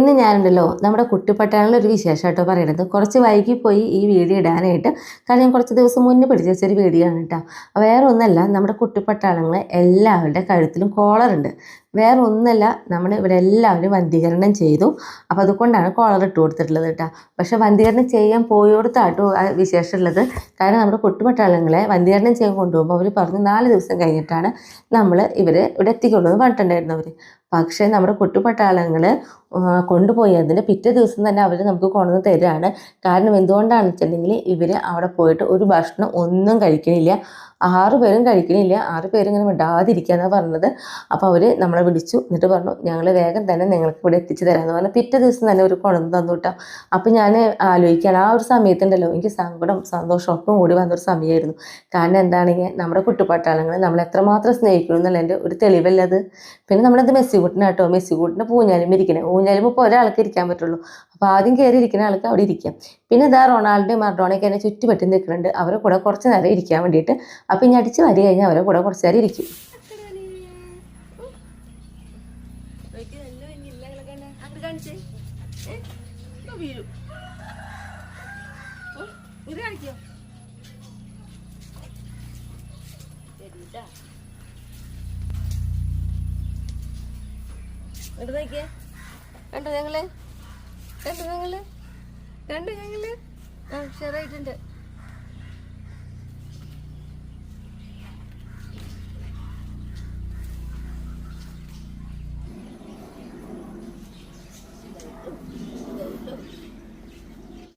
ഇന്ന് ഞാനുണ്ടല്ലോ നമ്മുടെ കുട്ടിപ്പട്ടാളിൽ ഒരു വിശേഷം കേട്ടോ പറയണത്. കുറച്ച് വൈകി പോയി ഈ വീഡിയോ ഇടാനായിട്ട്. കാരണം കുറച്ച് ദിവസം മുന്നേ പിടിച്ച വെച്ചൊരു വീഡിയോ ആണ് കേട്ടോ. വേറെ ഒന്നല്ല നമ്മുടെ കുട്ടിപ്പട്ടാളങ്ങളെ എല്ലാവരുടെ കഴുത്തിലും കോളറുണ്ട് വേറെ ഒന്നല്ല നമ്മൾ ഇവിടെ എല്ലാവരും വന്ധീകരണം ചെയ്തു. അപ്പോൾ അതുകൊണ്ടാണ് കോളർ ഇട്ട് കൊടുത്തിട്ടുള്ളത് കേട്ടോ. പക്ഷെ വന്ധീകരണം ചെയ്യാൻ പോയോടത്താട്ടോ വിശേഷമുള്ളത്. കാരണം നമ്മുടെ കുട്ടിപ്പട്ടാളങ്ങളെ വന്ധീകരണം ചെയ്യാൻ കൊണ്ടുപോകുമ്പോൾ അവർ പറഞ്ഞു നാല് ദിവസം കഴിഞ്ഞിട്ടാണ് നമ്മൾ ഇവരെ ഇവിടെ എത്തിക്കുള്ളത് പറഞ്ഞിട്ടുണ്ടായിരുന്നു അവർ പക്ഷേ നമ്മുടെ കുട്ടുപട്ടാളങ്ങൾ കൊണ്ടുപോയി. അതിന്റെ പിറ്റേ ദിവസം തന്നെ അവർ നമുക്ക് കൊണ്ടുവന്ന് തരികയാണ് കാരണം എന്തുകൊണ്ടാണെന്ന് വെച്ചിട്ടുണ്ടെങ്കിൽ ഇവർ അവിടെ പോയിട്ട് ഒരു ഭക്ഷണം ഒന്നും കഴിക്കണില്ല. ആറ് പേരും കഴിക്കണില്ല ആറ് പേരും ഇങ്ങനെ പറഞ്ഞത്. അപ്പോൾ അവർ നമ്മളെ വിളിച്ചു എന്നിട്ട് പറഞ്ഞു ഞങ്ങൾ വേഗം തന്നെ നിങ്ങൾക്ക് ഇവിടെ എത്തിച്ചു തരാമെന്ന് പറഞ്ഞു പിറ്റേ ദിവസം തന്നെ ഒരു കുഴന്ന് തന്നു കേട്ടോ അപ്പോൾ ഞാൻ ആലോചിക്കുകയാണ് ആ ഒരു സമയത്തുണ്ടല്ലോ എനിക്ക് സങ്കടം സന്തോഷം ഒക്കെ കൂടി വന്നൊരു സമയമായിരുന്നു കാരണം എന്താണെങ്കിൽ നമ്മുടെ കുട്ടിപ്പാട്ടാളങ്ങൾ നമ്മൾ എത്രമാത്രം സ്നേഹിക്കണം എന്നുള്ളതിന്റെ ഒരു തെളിവല്ല അത്. പിന്നെ നമ്മളത് മെസ്സിക്കൂട്ടിനാട്ടോ മെസ്സിക്കൂട്ടിന് പൂഞ്ഞാലും ഇരിക്കണേ. ഊഞ്ഞാലും ഇപ്പോൾ ഒരാൾക്ക് ഇരിക്കാൻ പറ്റുള്ളൂ. അപ്പോൾ ആദ്യം കയറി ഇരിക്കുന്ന ആൾക്ക് അവിടെ ഇരിക്കാം. പിന്നെ ഇതാ റൊണാൾഡോയും മർഡോണയൊക്കെ എന്നെ ചുറ്റുപറ്റി നിൽക്കുന്നുണ്ട്. അവരെ കൂടെ കുറച്ച് നേരം ഇരിക്കാൻ വേണ്ടിയിട്ട് അപ്പോൾ ഇനി അടിച്ച് വരി കഴിഞ്ഞാൽ അവരെ കൂടെ കുറച്ച് നേരം ഇരിക്കും. കണ്ടോ ഞങ്ങൾ? കണ്ടോ ഞങ്ങൾ? കണ്ടോ ഞങ്ങൾ? ആ ഷെയറായിട്ടുണ്ട്.